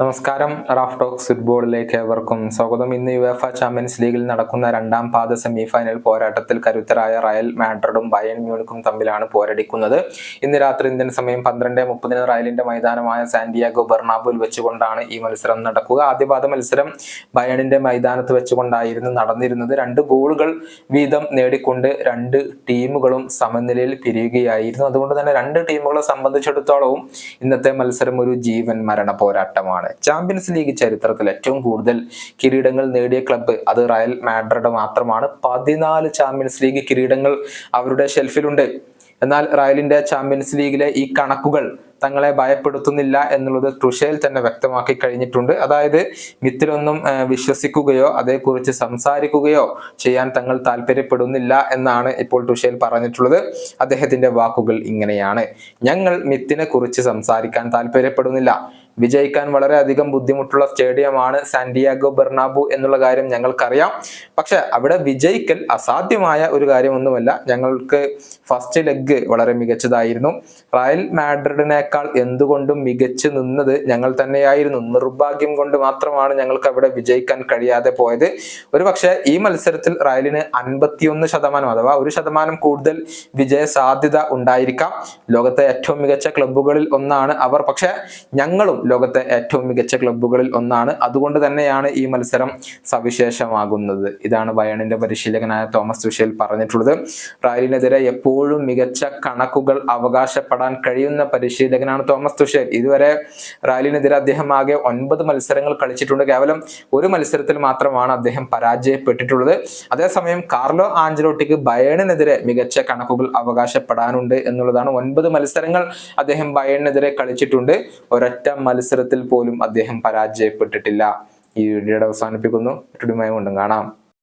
നമസ്കാരം Raf talks ഫുട്ബോളിലേക്ക് ഏവർക്കും സ്വാഗതം. ഇന്ന് യുഎഫ ചാമ്പ്യൻസ് ലീഗിൽ നടക്കുന്ന രണ്ടാം പാദ സെമിഫൈനൽ പോരാട്ടത്തിൽ കരുത്തരായ റയൽ മാഡ്രിഡും ബയൺ മ്യൂണിക്കും തമ്മിലാണ് പോരടിക്കുന്നത്. ഇന്ന് രാത്രി ഇന്ത്യൻ സമയം പന്ത്രണ്ട് മുപ്പതിന് റയലിന്റെ മൈതാനമായ സാന്റിയാഗോ ബെർണാബുൽ വെച്ചുകൊണ്ടാണ് ഈ മത്സരം നടക്കുക. ആദ്യപാദ മത്സരം ബയണിന്റെ മൈതാനത്ത് വെച്ചുകൊണ്ടായിരുന്നു നടന്നിരുന്നത്. രണ്ട് ഗോളുകൾ വീതം നേടിക്കൊണ്ട് രണ്ട് ടീമുകളും സമനിലയിൽ പിരിയുകയായിരുന്നു. അതുകൊണ്ട് തന്നെ രണ്ട് ടീമുകളെ സംബന്ധിച്ചിടത്തോളവും ഇന്നത്തെ മത്സരം ഒരു ജീവൻ മരണ പോരാട്ടമാണ്. ചാമ്പ്യൻസ് ലീഗ് ചരിത്രത്തിൽ ഏറ്റവും കൂടുതൽ കിരീടങ്ങൾ നേടിയ ക്ലബ്ബ് അത് റയൽ മാഡ്രിഡ് മാത്രമാണ്. പതിനാല് ചാമ്പ്യൻസ് ലീഗ് കിരീടങ്ങൾ അവരുടെ ഷെൽഫിലുണ്ട് എന്നാൽ റയലിന്റെ ചാമ്പ്യൻസ് ലീഗിലെ ഈ കണക്കുകൾ തങ്ങളെ ഭയപ്പെടുത്തുന്നില്ല എന്നുള്ളത് ട്രുഷേൽ തന്നെ വ്യക്തമാക്കി കഴിഞ്ഞിട്ടുണ്ട്. അതായത് മിത്തിലൊന്നും വിശ്വസിക്കുകയോ അതേക്കുറിച്ച് സംസാരിക്കുകയോ ചെയ്യാൻ തങ്ങൾ താല്പര്യപ്പെടുന്നില്ല എന്നാണ് ഇപ്പോൾ ടുഷേൽ പറഞ്ഞിട്ടുള്ളത്. അദ്ദേഹത്തിന്റെ വാക്കുകൾ ഇങ്ങനെയാണ്. ഞങ്ങൾ മിത്തിനെ കുറിച്ച് സംസാരിക്കാൻ താല്പര്യപ്പെടുന്നില്ല. വിജയിക്കാൻ വളരെയധികം ബുദ്ധിമുട്ടുള്ള സ്റ്റേഡിയമാണ് സാന്റിയാഗോ ബെർണാബു എന്നുള്ള കാര്യം ഞങ്ങൾക്കറിയാം. പക്ഷെ അവിടെ വിജയിക്കൽ അസാധ്യമായ ഒരു കാര്യമൊന്നുമല്ല. ഞങ്ങൾക്ക് ഫസ്റ്റ് ലെഗ് വളരെ മികച്ചതായിരുന്നു. റയൽ മാഡ്രിഡിനേക്കാൾ എന്തുകൊണ്ടും മികച്ചു നിന്നത് ഞങ്ങൾ തന്നെയായിരുന്നു. നിർഭാഗ്യം കൊണ്ട് മാത്രമാണ് ഞങ്ങൾക്ക് അവിടെ വിജയിക്കാൻ കഴിയാതെ പോയത്. ഒരുപക്ഷേ ഈ മത്സരത്തിൽ റയലിന് അൻപത്തിയൊന്ന് ശതമാനം അഥവാ ഒരു ശതമാനം കൂടുതൽ വിജയ സാധ്യത ഉണ്ടായിരിക്കാം. ലോകത്തെ ഏറ്റവും മികച്ച ക്ലബ്ബുകളിൽ ഒന്നാണ് അവർ. പക്ഷെ ഞങ്ങളും ലോകത്തെ ഏറ്റവും മികച്ച ക്ലബ്ബുകളിൽ ഒന്നാണ്. അതുകൊണ്ട് തന്നെയാണ് ഈ മത്സരം സവിശേഷമാകുന്നത്. ഇതാണ് ബയണിന്റെ പരിശീലകനായ തോമസ് തുഷേൽ പറഞ്ഞിട്ടുള്ളത്. റയലിനെതിരെ എപ്പോഴും മികച്ച കണക്കുകൾ അവകാശപ്പെടാൻ കഴിയുന്ന പരിശീലകനാണ് തോമസ് തുഷേൽ ഇതുവരെ റയലിനെതിരെ അദ്ദേഹം ആകെ ഒൻപത് മത്സരങ്ങൾ കളിച്ചിട്ടുണ്ട്. കേവലം ഒരു മത്സരത്തിൽ മാത്രമാണ് അദ്ദേഹം പരാജയപ്പെട്ടിട്ടുള്ളത്. അതേസമയം കാർലോ ആഞ്ചലോട്ടിക്ക് ബയണിനെതിരെ മികച്ച കണക്കുകൾ അവകാശപ്പെടാനുണ്ട് എന്നുള്ളതാണ്. ഒൻപത് മത്സരങ്ങൾ അദ്ദേഹം ബയണിനെതിരെ കളിച്ചിട്ടുണ്ട്. ഒരൊറ്റ മത്സരത്തിൽ പോലും അദ്ദേഹം പരാജയപ്പെട്ടിട്ടില്ല. ഈ വീഡിയോയുടെ അവസാനിപ്പിക്കുന്നു. മറ്റൊരു കൊണ്ടും കാണാം.